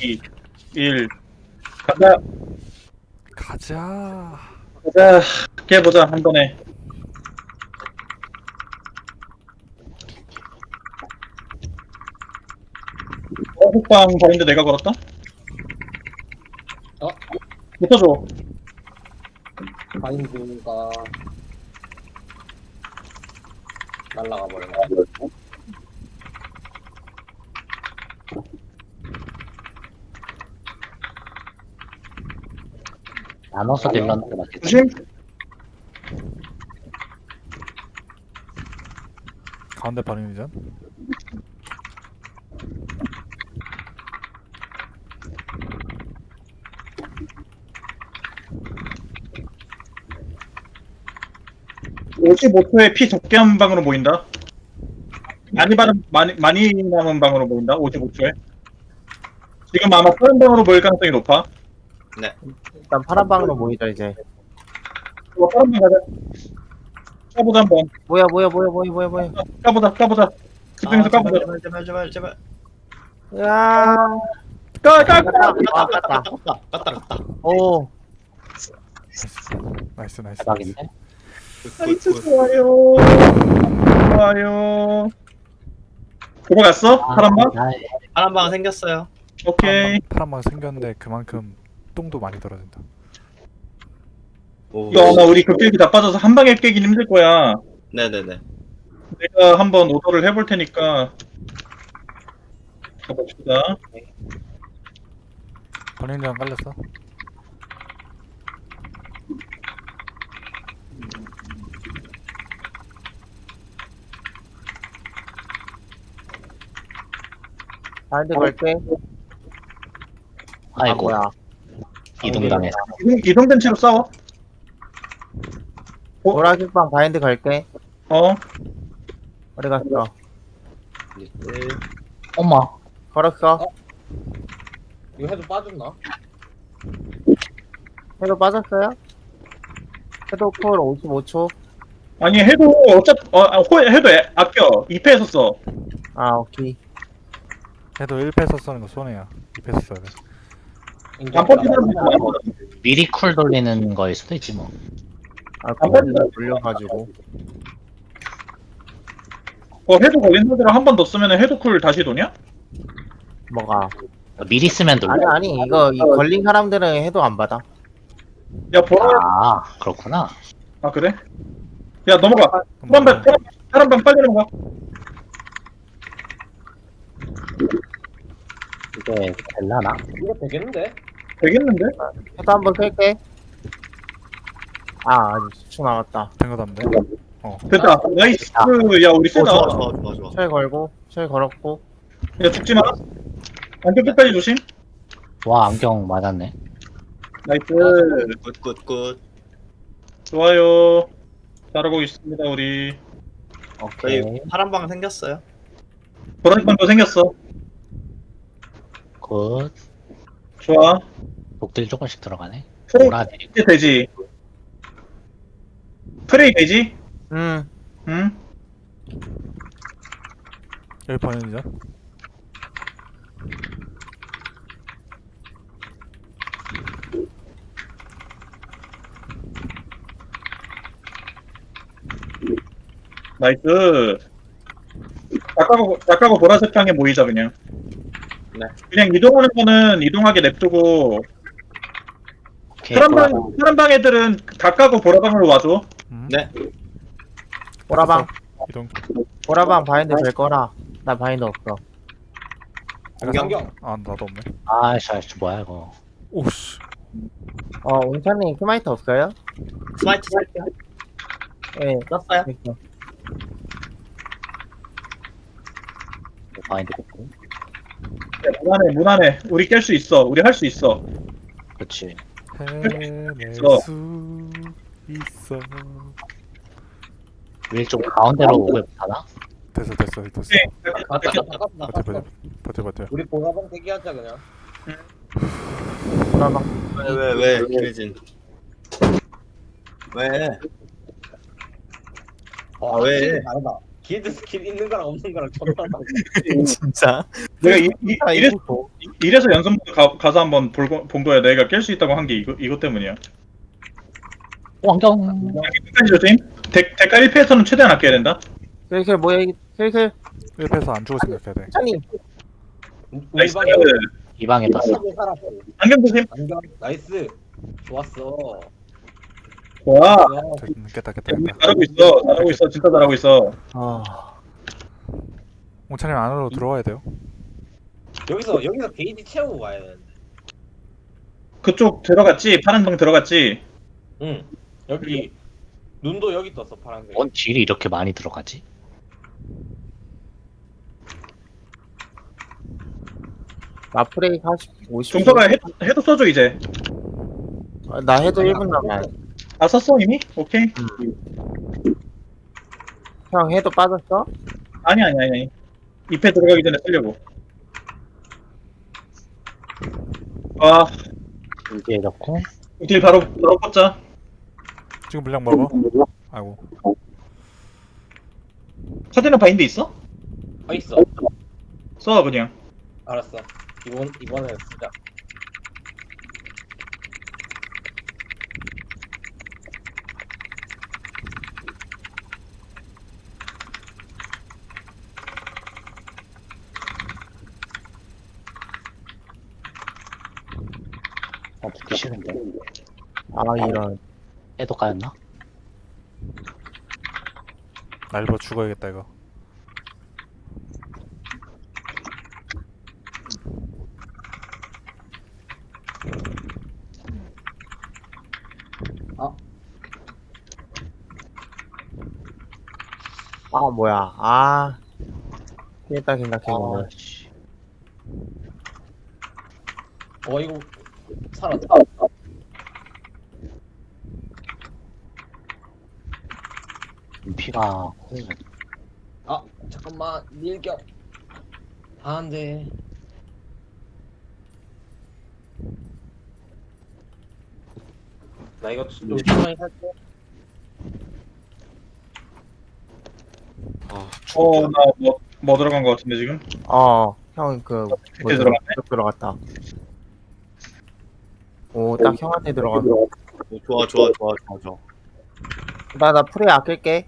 2, 1. 가자, 가자. 가자. 깨보자, 한 번에. 어, 호빵 바인드 내가 걸었다? 어? 붙어줘. 바인드가 날라가 버렸네. 나눠서 딜러는 게 맞겠지. 조심. 가운데 반응이전. 오 55초에 피 적게 한 방으로 보인다. 많이 바른, 많이, 많이 남은 방으로 보인다. 55초에. 지금 아마 다른 방으로 보일 가능성이 높아. 일단 파란 방으로 모이자 이제 이거 다른 방 가자. 까보자 한 번. 뭐야 뭐야 뭐야 뭐야 뭐야 뭐야 까보자, 까보자. 집중해서 아, 까보자. 제발 제발 제발 제발. 야 까, 까, 까. 아 깠다 깠다 깠다 깠다. 오 나이스 나이스. 대박인데? 나이스, 좋아요. 좋아요. 들어갔어? 파란 방? 아, 파란 방 생겼어요. 오케이. 파란 방 생겼는데 그만큼 똥도 많이 떨어진다. 오. 이거 아마 우리 극딜기 다 빠져서 한 방에 깨긴 힘들 거야. 네네네. 내가 한번 오더를 해볼 테니까. 가봅시다. 번인장 깔렸어. 바인드 걸게 아 아이고, 뭐야 이동당해서. 이동, 이동된 채로 싸워. 보라색 방 바인드 걸게 어. 어디 갔어 네. 엄마, 걸었어 이거 해도 빠졌나? 해도 빠졌어요? 해도 콜 55초 아니 해도 어차피 어, 아, 호, 해도 애- 아껴 2패에서 써. 아 오케이 해도 1패에서 쓰는 거 손해야. 2패에서 써야 돼. 미리 쿨 돌리는 거일 수도 있지 뭐. 아 바인드 돌려가지고 어 해도 걸린 상대로 한번 더 쓰면 해도 쿨 다시 도냐? 뭐가 미리 쓰면 돌려. 아니 아니 이거 이 걸린 사람들은 해도 안 받아 야 보라. 아, 그렇구나. 아 그래? 야 넘어가. 사람 방 사람 방 빨리 넘어가. 이게 될라나? 이거 되겠는데? 되겠는데? 해도 한번 쓸게 아 아직 10초 남았다 된거 담대. 됐다. 나이스. 야 우리 오 세다. 좋아 좋아 좋아 좋아. 쉘 걸고 쉘 걸었고 야 죽지 마. 안쪽 끝까지 조심. 와, 안경 맞았네. 나이스. 굿 굿 굿. 좋아요. 잘하고 있습니다 우리. 오케이. 저희 파란 방 생겼어요. 보라색 방도 생겼어. 굿. 좋아. 독딜 조금씩 들어가네. 프레이. 되지. 프레이 되지? 음 응? 여기 번인장. 나이스. 약하고 약하고 보라색 방에 모이자 그냥. 네. 그냥 이동하는 거는 이동하게 냅두고 오케이, 보라. 방 파란 방 애들은 각하고 보라방으로 와줘. 음. 네. 보라방 이동. 보라방 바인드 될 거라 나 바인드 없어 안경. 아 나도 없네. 아, 씨, 씨, 뭐야, 이거. 오씨. 어 웅찬님 크마이트 없어요? 스마이트 살게요. 예 썼어요? 됐어 바인드 고 야, 무난해 무난해. 우리 깰 수 있어. 우리 할 수 있어. 그렇지. 해낼 있어. 수 있어. 위에 좀 가운데로 오고 못하나? 됐어 됐어 됐어. 네. 버텨. 버텨 버텨 버텨. 우리 보라방 대기하자 그냥. 보라방 왜왜 왜? 김혜진. 왜? 아 왜? 다르다. 기드 스킬 있는 거랑 없는 거랑 존나 다르다. 진짜 내가 이, 이, 아, 이래서, 이래서 연습 가, 가서 한번 볼, 거- 본 거야. 내가 깰 수 있다고 한 게 이거, 이것 때문이야. 왕정. 끝까지 조심. 대, 대가 1패에서는 최대한 아껴야 된다. 킬킬 뭐야 이 킬킬 1패에서 안 주고 생각해야 돼 홍차님 나이스. 일반이 이 방에 떴어. 살았어. 안경 조심. 안경 나이스. 좋았어. 와. 됐- 깼다 깼다 깼다 잘하고 있어. 잘하고 있어. 진짜 잘하고 있어. 아 옹차님 안으로 들어와야 돼요 여기서 여기서 게이지 채우고 가야 되는데. 그쪽 들어갔지? 파란 방 들어갔지? 응. 여기 눈도 여기 떴어 파란색. 뭔 딜이 이렇게 많이 들어가지? 마프레이 40 50 종서가 해, 해도 써줘 이제. 아, 나 해도 1분 남아 아 썼어 이미? 오케이. 형 해도 빠졌어? 아니 아니 아니 아니. 2패 들어가기 전에 쓰려고. 아, 이제 넣고. 딜 바로 바로 꽂자. 지금 물량 먹어 아이고 카드는 바인드 있어? 아 있어. 써 그냥. 알았어. 이번 이번에 쓰자. 어, 듣기 싫은데. 아 이런 해도 까였나? 나 일부러 죽어야겠다 이거 아 뭐야 아 깼다 깼다 깼다 아, 씨. 어 이거 살았다. 피가. 아 잠깐만 밀격. 아, 안돼. 나 이거 좀 천천히 살게. 어, 나뭐 뭐 들어간 거 같은데 지금? 어 형그 밑에 들어갔네. 들어갔다 오 딱 형한테 들어갔어 좋아 좋아 좋아 좋아 좋아 나 나 프레이 아낄게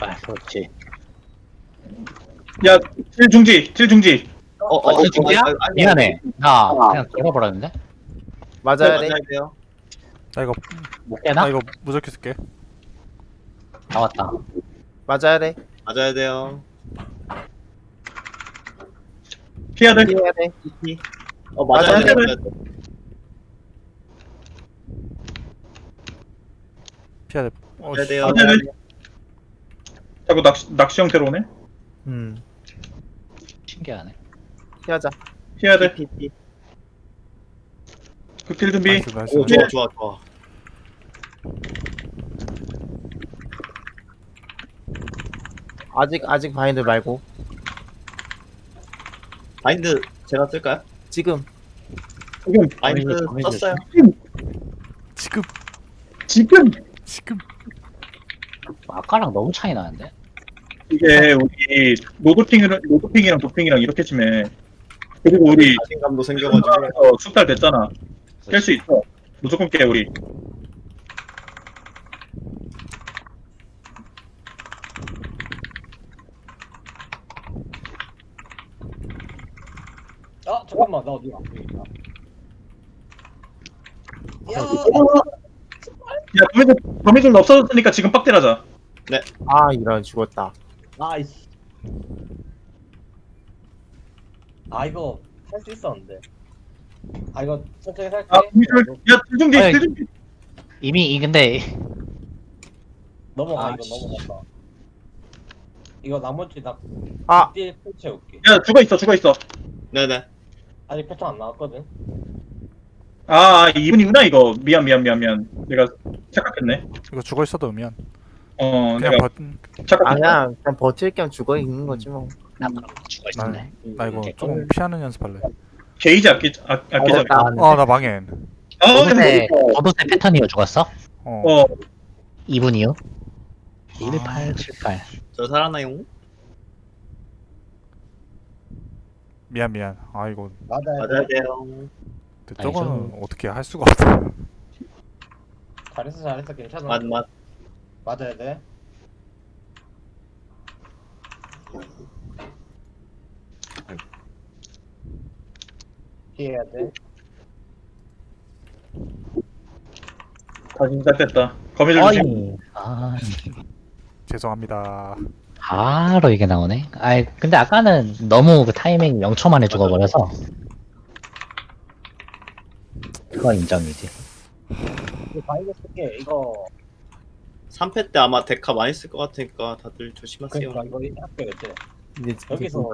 아, 그렇지. 야, 딜 중지, 딜 중지. 어어 어, 진짜야? 미안해. 나 그냥 걸어버렸는데? 맞아야 돼 맞아야 돼요 나 이거 못 나 깨나? 이거 무적기 쓸게 나왔다. 맞아야 돼 맞아야 돼요 피해야 돼. 피해야 돼어 맞아야 돼요 돼. 맞아야 돼. 피해야 돼 어, 씨. 돼요 맞아야 돼. 자꾸 낚시, 낚시 형태로 오네. 음 신기하네. 피하자 피해야 돼. 피피 네. 극딜 준비. 나이스 나이스 오 좋아 좋아 좋아 아직 아직 바인드 말고 바인드 제가 쓸까요? 지금 지금, 바인드 바인드, 바인드 썼어요 지금 지금. 지금 아까랑 너무 차이 나는데? 이게 우리 노도핑이랑 노도핑이랑 도핑이랑 이렇게 치매. 그리고 우리 자신감도 생겨가지고 어, 숙달 됐잖아. 깰 수 있어. 무조건 깨 우리. 잠깐만 나 어디 안 보인다. 야 야, 거미줄 거미줄 없어졌으니까 지금 빡대라자. 아 이런 죽었다 나이스. 아 이거 할수 있었는데. 아 이거 천천히 살게. 아, 거미줄. 야, 딜 중지, 아니, 딜 중지. 이미, 이 근데, 넘어가 아, 이거 씨. 넘어간다. 이거 나머지 나 아 딜 채울게. 야, 죽어 있어, 죽어 있어. 네네 아직 패턴 안 나왔거든. 아, 아, 이분이구나 이거. 미안, 미안, 미안, 미안. 내가 착각했네. 이거 죽어 있어도 의미한 어, 그냥 내가 버, 착각했어. 아니야 그냥 버틸 겸 죽어 있는 거지 뭐 나 그럼 죽어 있었네. 나 이거 조금 피하는 연습할래 게이지 아끼, 아, 아끼자. 어렵다. 어나 망해 아, 도도새, 도도새 패턴 이어 죽었어? 어 어, 2분 이후? 1878. 저 살아나요? 미안 미안. 아 이거 맞아야 맞아야 돼. 돼요. 근데 아니, 저거는 저- 어떻게 할 수가 없어. 잘했어 잘했어 괜찮아. 맛, 맛. 맞아야 돼. 피해야 돼. 다시 시작됐다. 거미줄 조심. 아, 죄송합니다. 바로 이게 나오네. 아이, 근데 아까는 너무 그 타이밍 0초 만에 죽어버려서. 그건 인정이지. 이거 바이게 쓸게. 이거 3패 때 아마 데카 많이 쓸 것 같으니까 다들 조심하세요. 그러니까 이거 학교 이제 이제 여기서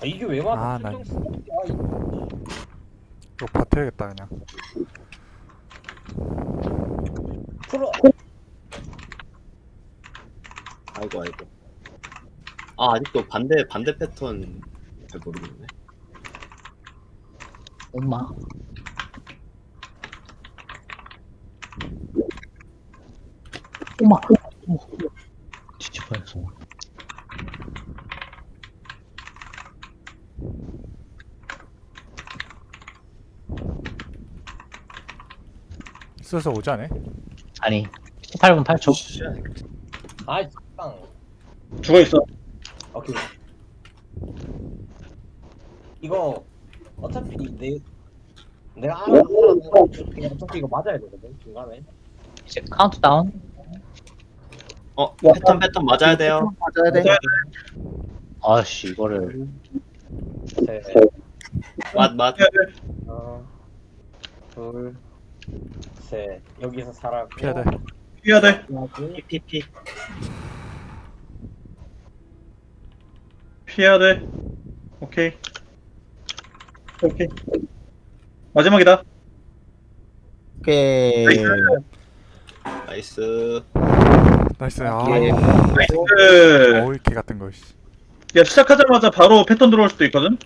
아 이게 왜? 아, 아, 난- 아, 이거 이거 버텨야겠다 그냥. 풀어. 아이고, 아이고. 아, 아직도 반대, 반대 패턴 잘 모르겠네. 엄마. 엄마. 어머. 뒤집어졌어. 슬슬 오지 않아? 아니, 18분 8초. 쉣. 아, 잠깐. 죽어 있어. 오케이. 이거 어차피 내 내가 알아서 살아도 그냥 어차피 이거 맞아야 되거든 중간에. 이제 카운트다운. 어, 패턴, 패턴 맞아야 돼요. 맞아야 돼. 아씨, 이거를. 셋, 맛, 맛. 하나, 둘, 셋. 여기서 살았고. 피해야 돼. 피해야 돼. 여기 피, 피, 피. 피해야 돼. 오케이. 오케이. 마지막이다. 오케이. 나이스. 나이스. 아, 예. 나이스. 어이 개 같은 거. 씨. 야 시작하자마자 바로 패턴 들어올 수도 있거든.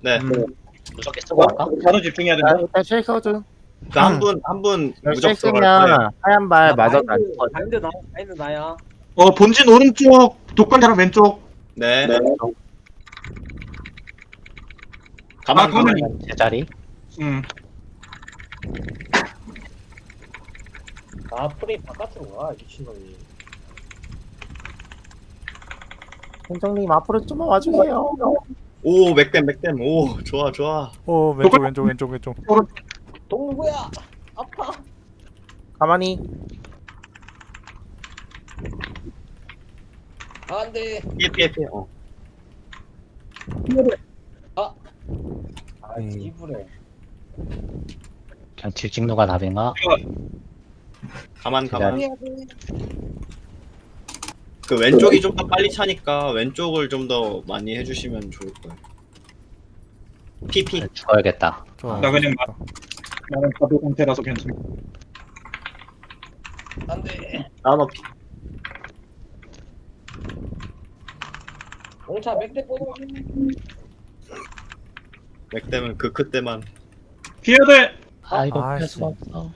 네. 음. 무섭게 쓰고 할까? 바로 집중해야 자, 된다. 일단 쉘 써줘. 그한 분, 한 분 무적 들어갈 거예요. 쓰면 하얀 발 맞아 안 바인드, 죽어. 바인드 나, 바인드 나야. 어 본진 오른쪽, 독관자랑 왼쪽. 네. 네. 가만, 아, 가만. 제자리. 음. 아 프레이 바깥으로 가 미친놈이. 현정님 앞으로 좀만 와주세요. 오, 맥댐, 맥댐. 오, 좋아, 좋아. 어 왼쪽 왼쪽 왼쪽 왼쪽. 동구야 아파. 가만히. 아, 안 돼. 피해, 피해, 피해. 어. 아 음. 이불에. 그냥 딜찍노가 답인가? 가만, 가만. 해야 돼. 그 왼쪽이 좀 더 빨리 차니까 왼쪽을 좀 더 많이 해주시면 좋을 거예요. PP. 죽어야겠다. 저. 나 그냥 막- 나는 가도 상태라서 괜찮아. 안돼. 피. 공차 맥대 뽑아. 맥댐은 그크 때만. 피해야 돼. 아, 이거 아, 피할 씨. 수가 없어.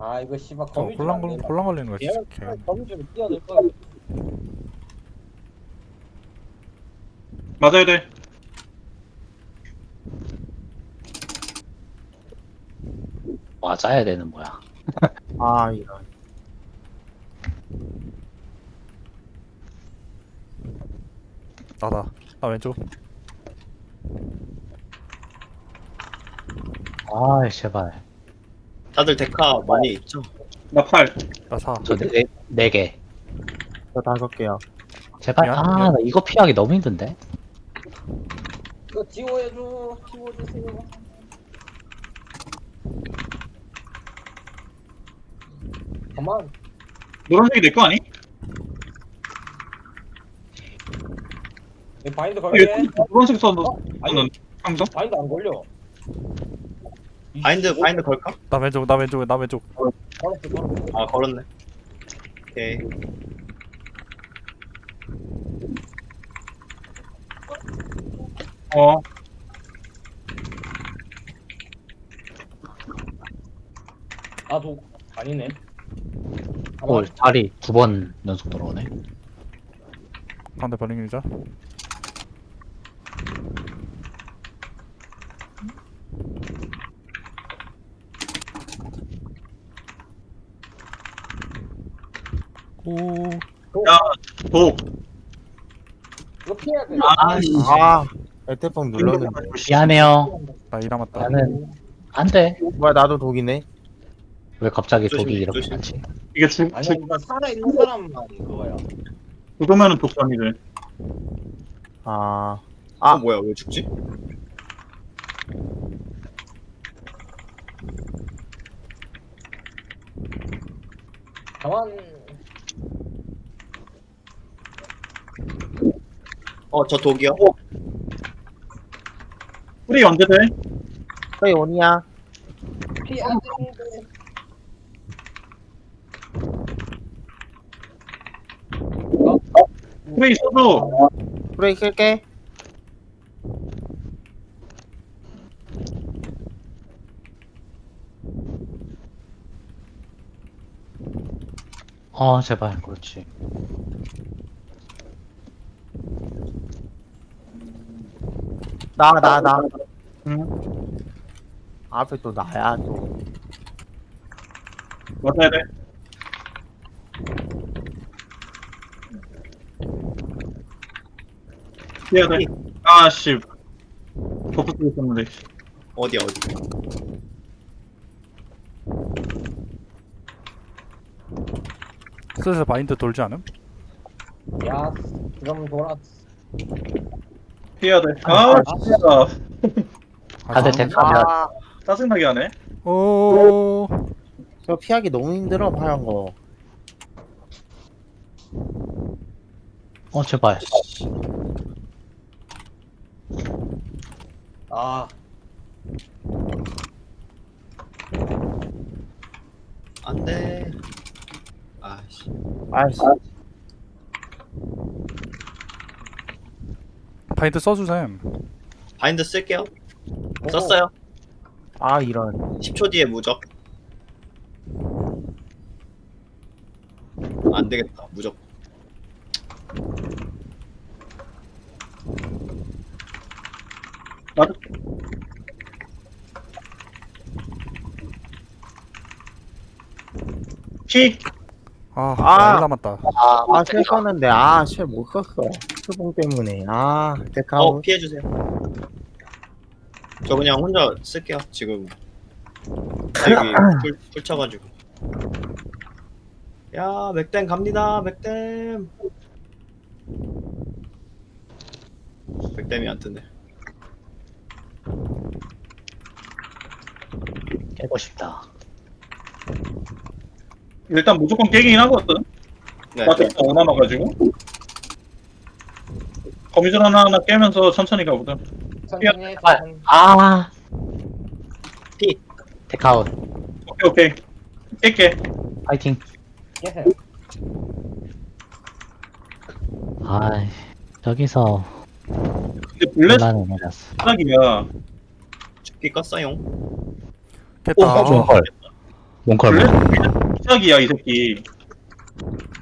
아 이거 씨발 홀랑 안 걸. 홀랑 걸리는 거 진짜. 얘가 개. 거미줄 뛰어들 거야. 맞아야 돼. 맞아야 되는 뭐야. 아 이런. 나다. 나 왼쪽. 아, 제발. 다들 데카 많이 있죠? 나 팔. 나 사. 저 네, 네 개. 저 다섯 개요. 제발. 미안, 아, 미안. 나 이거 피하기 너무 힘든데? 이거 지워야줘. 지워주세요. 잠깐만. 노란색이 내 거 아니? 내 바인드 걸게. 노란색 써너 아니 넌 항상? 바인드 안 걸려. 바인드 바인드 걸까? 나 왼쪽 나 왼쪽 나 왼쪽 아 걸었네. 오케이. 어. 나도 아니네. 오, 자리 두 번 연속 들어오네. 가운데 버링 유저. 오, 독. 이거 피해야 돼. 아 씨 아 에테폰 눌렀는데 미안해요. 나이 남았다. 나는 안 돼. 뭐야 나도 독이네 왜 갑자기 조심, 독이 이렇게 조심. 많지? 이게 죽, 아니 죽, 이거 살아 있는 사람만 그거야. 죽으면은 독감이래. 아아 뭐야 왜 죽지? 가만. 어저 독이요? 뿌리 언제 돼? 저희 온이야 피해야 되는데. 뿌리 있어도 브레이 끌게 어, 제발. 그렇지. 나 나 나 응. 앞에 또 나야 또 맞아야 돼. 야 돼. 아씨. 버프 쓰고 있었는데. 어디 어디 슬슬 마인드 돌지 않음? 야 그럼 돌아. 해야 돼. 아, 진짜. 다들 데카면 아, 짜증나게 하네. 오, 저 피하기 너무 힘들어 파란 거 어, 제발. 아. 안 돼. 아씨. 아이씨. 바인드 써주셈. 바인드 쓸게요. 썼어요. 아 이런. 10초 뒤에 무적. 안 되겠다. 무적 맞아. 피. 아, 아. 나일 남았다. 아, 아쉘 썼는데. 아쉘못 썼어. 수봉 때문에. 아 어 데카운 피해주세요. 저 그냥 혼자 쓸게요 지금. 여기 풀, 풀 쳐가지고. 야 맥댐 갑니다 맥댐. 맥댐이 안 뜨네 깨고 싶다. 일단 무조건 깨기긴 하거든. 네 맞아, 오 남아가지고. 거미줄 하나 하나 깨면서 천천히 가보자. 천천히 해. 아, 천천히. 아. 피. 데카웃. 오케이, 오케이. 깰게. 파이팅. 아, 저기서 근데 블레스 논란을 내렸어. 바닥이야. 죽기 껐어용 됐다. 어, 어, 어. 아, 몽칼. 블랙 기작이야 이 새끼.